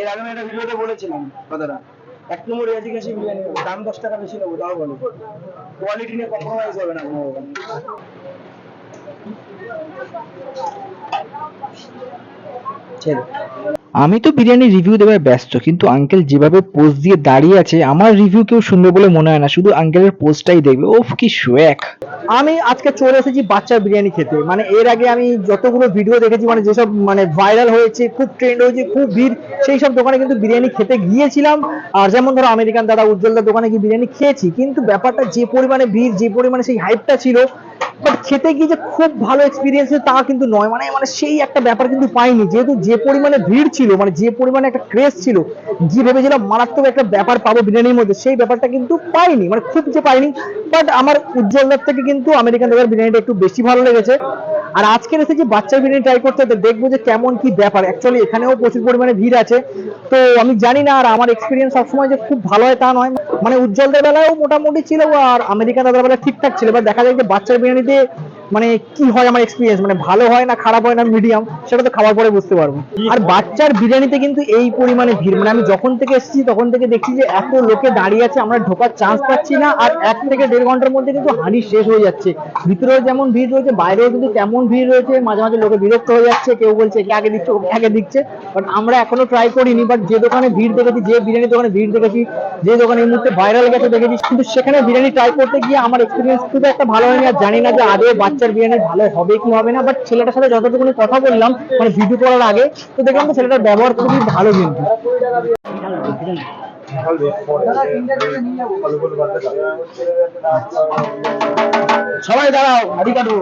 এর আগে আমি একটা ভিডিওতে বলেছিলাম কথাটা। এক নম্বর কাশি বিরিয়ানি দাম দশ টাকা বেশি নেব, তাও বলো। কোয়ালিটি নিয়ে কম্প্রোমাইজ হবে না কোনো আমি তো বিরিয়ানি রিভিউ দেওয়ায় ব্যস্ত, কিন্তু আঙ্কেল যেভাবে পোস্ট দিয়ে দাঁড়িয়ে আছে, আমার রিভিউ কেউ শুনবে বলে মনে হয় না, শুধু আঙ্কেলের পোস্টটাই দেখবে। ওফ, কি সোয়াক আমি আজকে চলে এসেছি বাচ্চার বিরিয়ানি খেতে। মানে এর আগে আমি যতগুলো ভিডিও দেখেছি মানে যেসব মানে ভাইরাল হয়েছে, খুব ট্রেন্ড হয়েছে, খুব ভিড়, সেই সব দোকানে কিন্তু বিরিয়ানি খেতে গিয়েছিলাম। আর যেমন ধরো আমেরিকান দাদা উজ্জ্বলদার দোকানে গিয়ে বিরিয়ানি খেয়েছি, কিন্তু ব্যাপারটা যে পরিমাণে ভিড়, যে পরিমাণে সেই হাইপটা ছিল বাট খেতে গিয়ে যে খুব ভালো এক্সপিরিয়েন্স তা কিন্তু নয়। মানে মানে সেই একটা ব্যাপার কিন্তু পাইনি। যেহেতু যে পরিমাণে ভিড় ছিল মানে যে পরিমাণে একটা ক্রেজ ছিল যে ভেবেছিলাম মারাত্মক একটা ব্যাপার পাবো বিরিয়ানির মধ্যে, সেই ব্যাপারটা কিন্তু পাইনি। মানে খুব যে পাইনি বাট আমার উজ্জ্বলদার থেকে কিন্তু আমেরিকান দাদার বিরিয়ানিটা একটু বেশি ভালো লেগেছে। আর আজকের এসেছি বাচ্চার বিরিয়ানি ট্রাই করতে দেখব যে কেমন কি ব্যাপার। অ্যাকচুয়ালি এখানেও প্রচুর পরিমাণে ভিড় আছে। তো আমি জানি না, আর আমার এক্সপিরিয়েন্স সবসময় যে খুব ভালো হয় তা নয়। মানে উজ্জ্বলদের বেলায়ও মোটামুটি ছিল, আর আমেরিকান দাদার বেলা ঠিকঠাক ছিল। এবার দেখা যায় যে বাচ্চার বিরিয়ানিতে মানে কি হয় আমার এক্সপিরিয়েন্স মানে ভালো হয় না খারাপ হয় না মিডিয়াম সেটা তো খাওয়ার পরে বুঝতে পারব। আর বাচ্চার বিরিয়ানিতে কিন্তু এই পরিমাণে ভিড় মানে আমি যখন থেকে এসেছি, তখন থেকে দেখছি যে এত লোকে দাঁড়িয়ে আছে, আমরা ঢোকার চান্স পাচ্ছি না, আর এক থেকে দেড় ঘণ্টার মধ্যে কিন্তু হাঁড়ি শেষ হয়ে যাচ্ছে। ভিতরেও যেমন ভিড় রয়েছে, বাইরেও কিন্তু তেমন ভিড় রয়েছে, মাঝে মাঝে লোকে বিরক্ত হয়ে যাচ্ছে, কেউ বলছে কে আগে দিচ্ছে, ওকে আগে দিচ্ছে। বাট আমরা এখনও ট্রাই করিনি বাট যে দোকানে ভিড় দেখেছি, যে বিরিয়ানি দোকানে ভিড় দেখেছি, যে দোকানে এই মুহূর্তে ভাইরাল গেছে দেখেছি, কিন্তু সেখানে বিরিয়ানি ট্রাই করতে গিয়ে আমার এক্সপিরিয়েন্স খুব একটা ভালো হয়নি, আর জানি না যে আদৌ বাচ্চার বিরিয়ানি ভালো হবে কি হবে না বাট ছেলেটার সাথে যতটুকুনি কথা বললাম মানে ভিডিও করার আগে, তো দেখলাম তো ছেলেটার ব্যবহার খুবই ভালো কিন্তু। সবাই দাঁড়াও, হাড়ি কাটো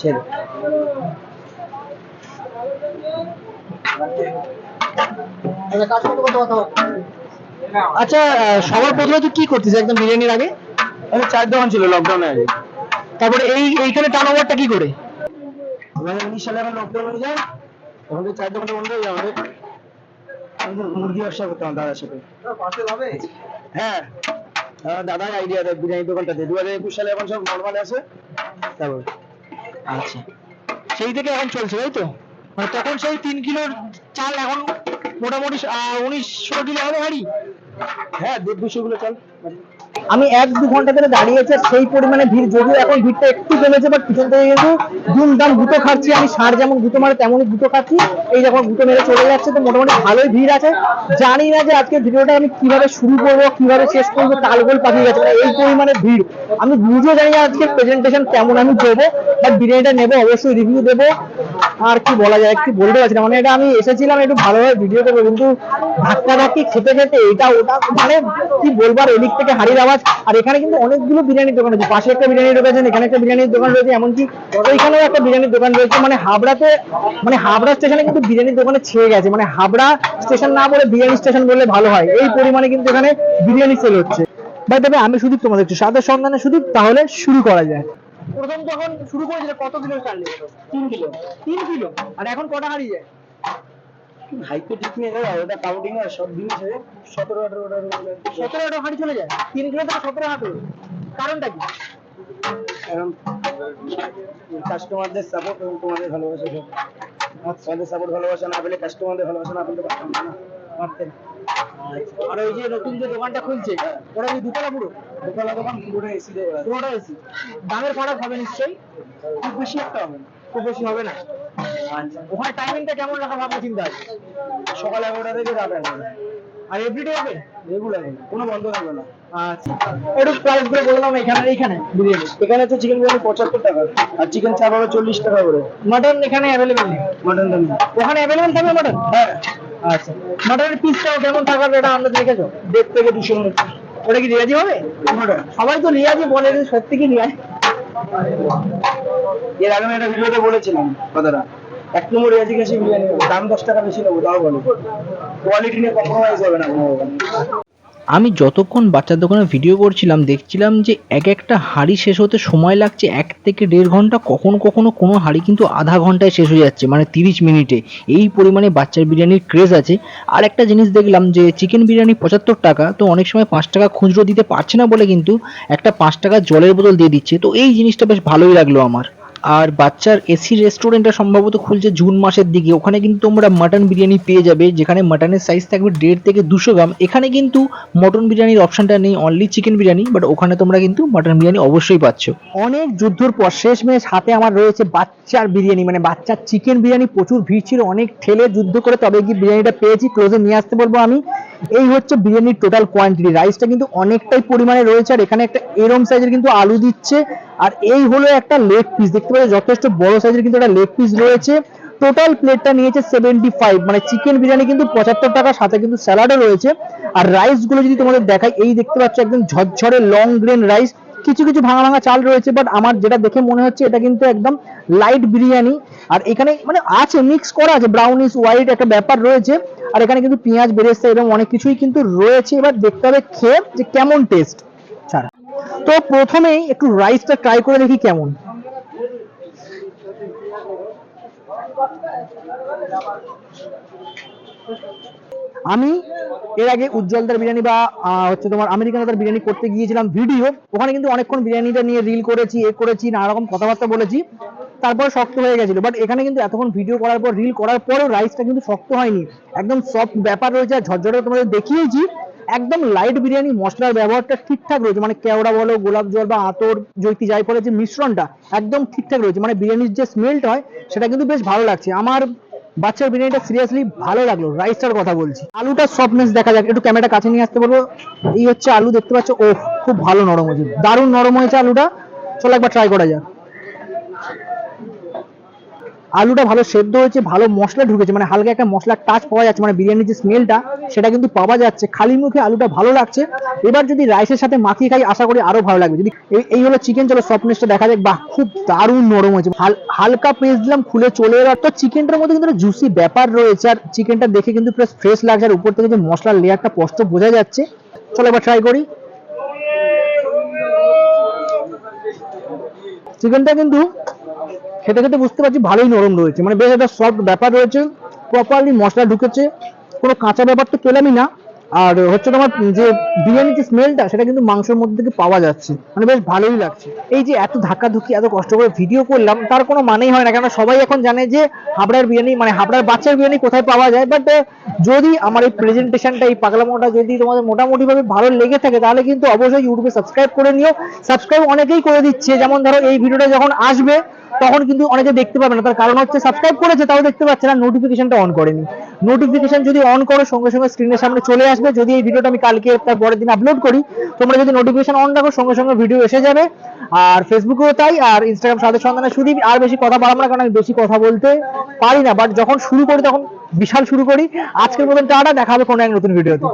ছেড়ে আচ্ছা আহ, সবার প্রথমে তুই কি করতিস? একদম বিরিয়ানির আগে? আমি চার দোকান ছিল লকডাউনে আগে। তারপরে এই এইখানে টার্ন ওভারটা কি করে? হাজার উনিশ সালে এখন লকডাউন হয়ে যায় তখন তো চার দোকানটা বন্ধ হয়ে যায় আমাদের মুরগি ব্যবসা করতাম দাদার সাথে। হ্যাঁ দাদার আইডিয়া দেয় বিরিয়ানি দোকানটাতে দু হাজার একুশ সালে এখন সব নর্মাল আছে তারপর। আচ্ছা। সেই থেকে এখন চলছে তাই তো? মানে তখন সেই তিন কিলোর চাল এখন মোটামুটি আহ, উনিশশো কিলো হবে হাড়ি? হ্যাঁ দেড় দুশো গুলো চল। আমি এক দু ঘণ্টা ধরে দাঁড়িয়ে আছি আর সেই পরিমাণে ভিড়, যদিও এখন ভিড়টা একটু কমেছে বাট পিছন থেকে কিন্তু দুমদাম গুঁতো খাচ্ছি আমি, সার যেমন গুঁতো মারে তেমনই গুঁতো খাচ্ছি। এই যখন গুঁতো মেরে চলে যাচ্ছে, তো মোটামুটি ভালোই ভিড় আছে। জানি না যে আজকে ভিডিওটা আমি কীভাবে শুরু করব, কীভাবে শেষ করব তালগোল পাঠিয়ে গেছে মানে এই পরিমাণে ভিড়। আমি নিজেও জানি না আজকে প্রেজেন্টেশন কেমন আমি দেবো বাট বিরিয়ানিটা নেব, অবশ্যই রিভিউ দেবো। আর কি বলা যায়, একটু বলতে পারছি না মানে এটা আমি এসেছিলাম একটু ভালোভাবে ভিডিও করব, কিন্তু ধাক্কা ধাক্কি খেতে খেতে এটা ওটা মানে কি বলব, আর এদিক থেকে হাড়ির আওয়াজ। আর এখানে কিন্তু অনেকগুলো বিরিয়ানির দোকান আছে, পাশে একটা বিরিয়ানির দোকান আছে এখানে একটা বিরিয়ানির দোকান রয়েছে এমনকি ওইখানেও একটা বিরিয়ানির দোকান রয়েছে মানে হাবড়াতে মানে হাবড়া স্টেশনে কিন্তু বিরিয়ানির দোকানে ছেয়ে গেছে মানে হাবড়া স্টেশন না বলে বিরিয়ানি স্টেশন বললে ভালো হয় এই পরিমাণে কিন্তু এখানে বিরিয়ানি সেল হচ্ছে। ভাই তবে আমি শুধু তোমাদের একটু সাদের সন্ধানে শুধু তাহলে শুরু করা যায়। প্রথম যখন শুরু করেছিল কত কিলো চাল তিন কিলো। তিন কিলো? আর এখন কটা হারিয়ে যায়? ঠিক নিয়ে ওটা কাউন্টিং সব সতেরো আঠারো আঠারো সতেরো আঠারো হাঁড়ি চলে যায়? তিন কিলো থেকে সতেরো হাঁটু কারণটা কি? এখন কাস্টমারদের সাপোর্ট এবং তোমাদের ভালোবাসা সব। তোমাদের সাপোর্ট ভালোবাসা না পেলে কাস্টমারদের ভালোবাসা না পেলে পারতাম না পারতেন। আর ওই যে নতুন যে দোকানটা খুলছে ওটা কি দুতলা পুরো? দোকানে দোকান পুরোটা এসি পুরোটা এসি দামের ফারাক হবে নিশ্চয়ই? খুব বেশি একটা হবে না। খুব বেশি হবে না। আচ্ছা। ওখানে টাইমিংটা কেমন রাখা ভাবনা চিন্তা আছে? সকাল এগারোটা থেকে রাত এগারোটা। আর এভরিডে হবে? রেগুলার কোনো বন্ধ থাকবে না। আচ্ছা। একটু প্রাইসগুলো বললাম এখানে এইখানে বিরিয়ানি। এখানে তো চিকেন বিরিয়ানি পঁচাত্তর টাকা। আর চিকেন চাপ হবে চল্লিশ টাকা করে। মাটন এখানে অ্যাভেলেবেল নেই? মাটন দাম ওখানে অ্যাভেলেবেল থাকবে মাটন হ্যাঁ। আচ্ছা। মাটনের পিসটাও কেমন থাকবে এটা আমরা দেখেছ? দেড় থেকে দুশো ওটা কি রিয়াজি হবে? সবাই তো রিয়াজি বলে সত্যি কি রিয়াজি? এর আগে আমি একটা ভিডিওতে বলেছিলাম কথাটা। এক নম্বর বিরিয়ানি দাম দশ টাকা বেশি নেব, তাও বলো কোয়ালিটি নিয়ে কম্প্রোমাইজ হবে না আমি যতক্ষণ বাচ্চার দোকানে ভিডিও করছিলাম, দেখছিলাম যে এক একটা হাঁড়ি শেষ হতে সময় লাগছে, এক থেকে দেড় ঘণ্টা, কখনো কখনো কোনো হাঁড়ি কিন্তু আধা ঘন্টায় শেষ হয়ে যাচ্ছে মানে তিরিশ মিনিটে। এই পরিমাণে বাচ্চার বিরিয়ানির ক্রেজ আছে। আর একটা জিনিস দেখলাম যে চিকেন বিরিয়ানি পঁচাত্তর টাকা, তো অনেক সময় পাঁচ টাকা খুচরো দিতে পারছে না বলে কিন্তু একটা পাঁচ টাকার জলের বোতল দিয়ে দিচ্ছে। তো এই জিনিসটা বেশ ভালোই লাগল আমার। আর বাচ্চার এসি রেস্টুরেন্টটা সম্ভবত খুলছে জুন মাসের দিকে। ওখানে কিন্তু তোমরা মাটন বিরিয়ানি পেয়ে যাবে, যেখানে মাটনের সাইজ থাকবে দেড় থেকে দুশো গ্রাম। এখানে কিন্তু মটন বিরিয়ানির অপশনটা নেই অনলি চিকেন বিরিয়ানি বাট ওখানে তোমরা কিন্তু মাটন বিরিয়ানি অবশ্যই পাচ্ছ। অনেক যুদ্ধর পর শেষ শেষমেশ হাতে আমার রয়েছে বাচ্চার বিরিয়ানি মানে বাচ্চার চিকেন বিরিয়ানি। প্রচুর ভিড় ছিল, অনেক ঠেলে যুদ্ধ করে তবে কি বিরিয়ানিটা পেয়েছি। ক্লোজে নিয়ে আসতে বলব আমি। এই হচ্ছে বিরিয়ানির টোটাল কোয়ান্টিটি রাইসটা কিন্তু অনেকটাই পরিমাণে রয়েছে, আর এখানে একটা এরম সাইজের কিন্তু আলু দিচ্ছে। আর এই হলো একটা লেগ পিস দেখতে পাচ্ছ, যথেষ্ট বড় সাইজের কিন্তু একটা লেগ পিস রয়েছে। টোটাল প্লেটটা নিয়েছে সেভেন্টি ফাইভ মানে চিকেন বিরিয়ানি কিন্তু পঁচাত্তর টাকার, সাথে কিন্তু স্যালাডও রয়েছে। আর রাইসগুলো যদি তোমাদের দেখাই, এই দেখতে পাচ্ছ একদম ঝরঝরে লং গ্রেন রাইস কিছু কিছু ভাঙা ভাঙা চাল রয়েছে বাট আমার যেটা দেখে মনে হচ্ছে, এটা কিন্তু একদম লাইট বিরিয়ানি। আর এখানে মানে আছে মিক্স করা আছে ব্রাউনিশ হোয়াইট একটা ব্যাপার রয়েছে। আর এখানে কিন্তু পেঁয়াজ, বেরেস্তা এবং অনেক কিছুই কিন্তু রয়েছে। এবার দেখতে হবে খেয়ে যে কেমন টেস্ট ছাড়া। তো প্রথমেই একটু রাইসটা ট্রাই করে দেখি কেমন। আমি এর আগে উজ্জ্বলদার বিরিয়ানি বা হচ্ছে তোমার আমেরিকানদার বিরিয়ানি করতে গিয়েছিলাম ভিডিও ওখানে কিন্তু অনেকক্ষণ বিরিয়ানিটা নিয়ে রিল করেছি, এ করেছি নানা রকম কথাবার্তা বলেছি। তারপরে শক্ত হয়ে গেছিল। বাট এখানে কিন্তু এতক্ষণ ভিডিও করার পর রিল করার পরেও রাইসটা কিন্তু শক্ত হয়নি। একদম সফট ব্যাপার রয়েছে। আর ঝরঝরে তোমাদের দেখিয়েছি, একদম লাইট বিরিয়ানি মশলার ব্যবহারটা ঠিকঠাক রয়েছে। মানে কেওড়া বলো, গোলাপ জল বা আতর, জৈতি যাই পরে যে মিশ্রণটা, একদম ঠিকঠাক রয়েছে। মানে বিরিয়ানির যে স্মেলটা হয়, সেটা কিন্তু বেশ ভালো লাগছে। আমার বাচ্চার বিরিয়ানিটা সিরিয়াসলি ভালো লাগল। রাইসটার কথা বলছি। আলুটা সফটনেস দেখা যাক। একটু ক্যামেরাটা কাছে নিয়ে আসতে পারব এই হচ্ছে আলু, দেখতে পাচ্ছ? ও খুব ভালো নরম হয়েছে। দারুণ নরম হয়েছে আলুটা। চলো একবার ট্রাই করা যাক। আলুটা ভালো সেদ্ধ হয়েছে, ভালো মশলা ঢুকেছে মানে হালকা একটা মশলার টাচ পাওয়া যাচ্ছে মানে বিরিয়ানির যে স্মেলটা সেটা কিন্তু পাওয়া যাচ্ছে। খালি মুখে আলুটা ভালো লাগছে। এবার যদি রাইসের সাথে মাখিয়ে খাই, আশা করি আরও ভালো লাগবে। যদি এই- হলো চিকেন চলো সফটনেসটা দেখা যাক। বাহ, খুব দারুণ নরম হয়েছে। হালকা পেস্ট দিলাম, খুলে চলে এবার তো চিকেনটার মধ্যে কিন্তু জুসি ব্যাপার রয়েছে, আর চিকেনটা দেখে কিন্তু প্লাস ফ্রেশ লাগছে, আর উপর থেকে যে মশলার লেয়ারটা স্পষ্ট বোঝা যাচ্ছে। চলো এবার ট্রাই করি। চিকেনটা কিন্তু খেতে খেতে বুঝতে পারছি ভালোই নরম রয়েছে। মানে বেশ একটা সফট ব্যাপার রয়েছে প্রপারলি মশলা ঢুকেছে। কোনো কাঁচা ব্যাপার তো পেলামই না। আর হচ্ছে তোমার যে বিরিয়ানির যে স্মেলটা সেটা কিন্তু মাংসের মধ্যে থেকে পাওয়া যাচ্ছে। মানে বেশ ভালোই লাগছে। এই যে এত ধাক্কা ধুকি এত কষ্ট করে ভিডিও করলাম, তার কোনো মানেই হয় না। কেন সবাই এখন জানে যে হাবড়ার বিরিয়ানি মানে হাবড়ার বাচ্চার বিরিয়ানি কোথায় পাওয়া যায়। বাট যদি আমার এই প্রেজেন্টেশনটা এই পাগলামোটা যদি তোমাদের মোটামুটি ভাবে ভালো লেগে থাকে, তাহলে কিন্তু অবশ্যই ইউটিউবে সাবস্ক্রাইব করে নিও। সাবস্ক্রাইব অনেকেই করে দিচ্ছে। যেমন ধরো, এই ভিডিওটা যখন আসবে, তখন কিন্তু অনেকে দেখতে পাবে না। তার কারণ হচ্ছে সাবস্ক্রাইব করেছে, তাও দেখতে পাচ্ছে না নোটিফিকেশনটা অন করেনি। নোটিফিকেশন যদি অন করো, সঙ্গে সঙ্গে স্ক্রিনের সামনে চলে আসবে। যদি এই ভিডিওটা আমি কালকে তার পরের দিন আপলোড করি, তোমরা যদি নোটিফিকেশন অন রাখো, সঙ্গে সঙ্গে ভিডিও এসে যাবে। আর ফেসবুকেও তাই, আর ইনস্টাগ্রাম সাথে সন্ধানে শুধু আর বেশি কথা বাড়াবো না, কারণ আমি বেশি কথা বলতে পারি না। বাট যখন শুরু করি, তখন বিশাল শুরু করি। আজকের মতন টাটা, দেখা হবে কোনো এক নতুন ভিডিওতে